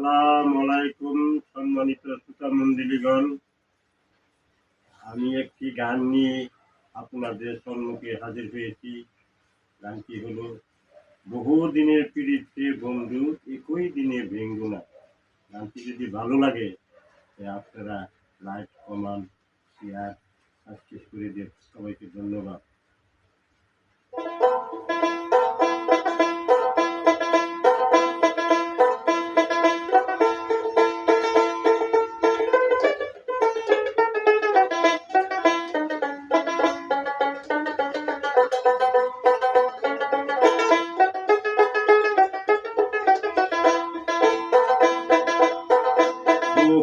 আসসালামু আলাইকুম সম্মানিত শ্রোতা মন্ডলীগণ আমি একটি গান নিয়ে আপনাদের সম্মুখে হাজির হয়েছি। গানটি হলো বহু দিনের পীড়িতে বন্ধু, একই দিনে ভেঙ্গু না। গানটি যদি ভালো লাগে আপনারা লাইক কমান শেয়ার, সাবস্ক্রাইব করে দিয়ে সবাইকে ধন্যবাদ।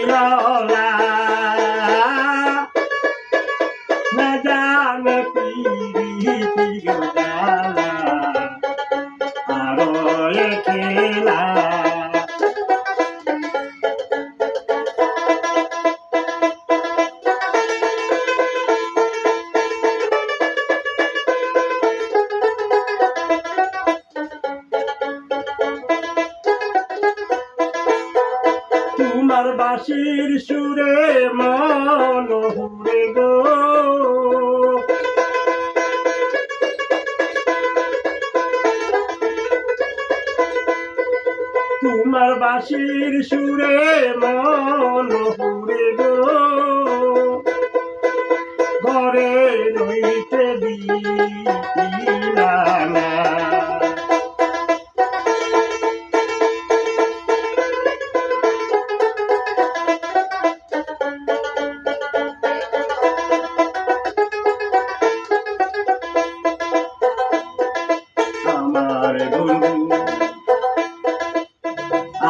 Yeah. তোমার বাঁশির সুরে মন হুরে গো। তোমার বাঁশির সুরে মন হুরে গো। ঘরে রইতে দিলা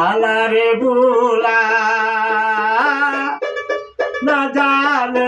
আলারে বুলা। না জানে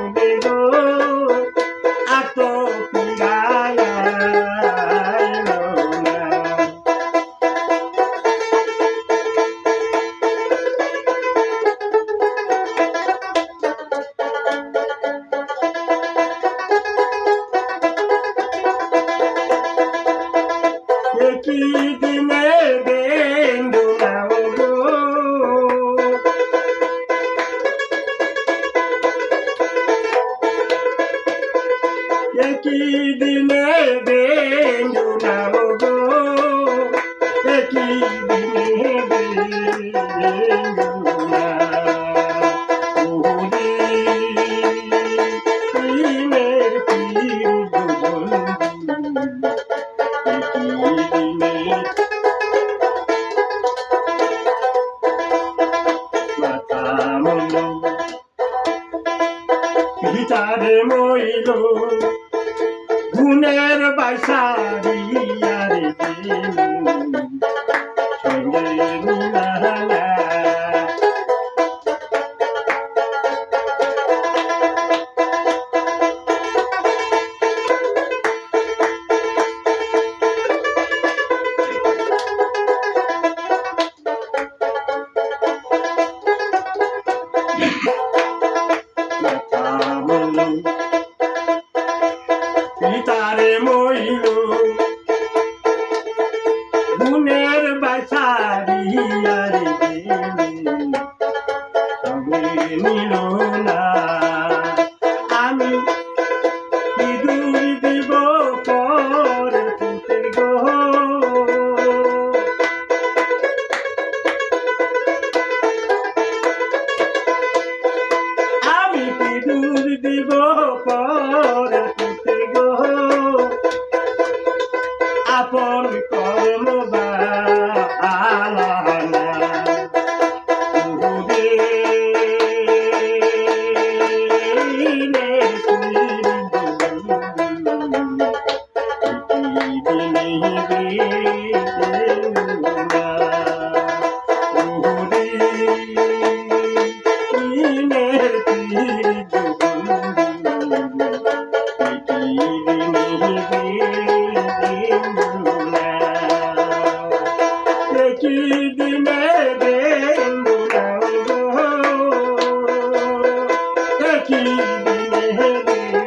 একই আরে দিনু সীতারে মইলু। hey, hey.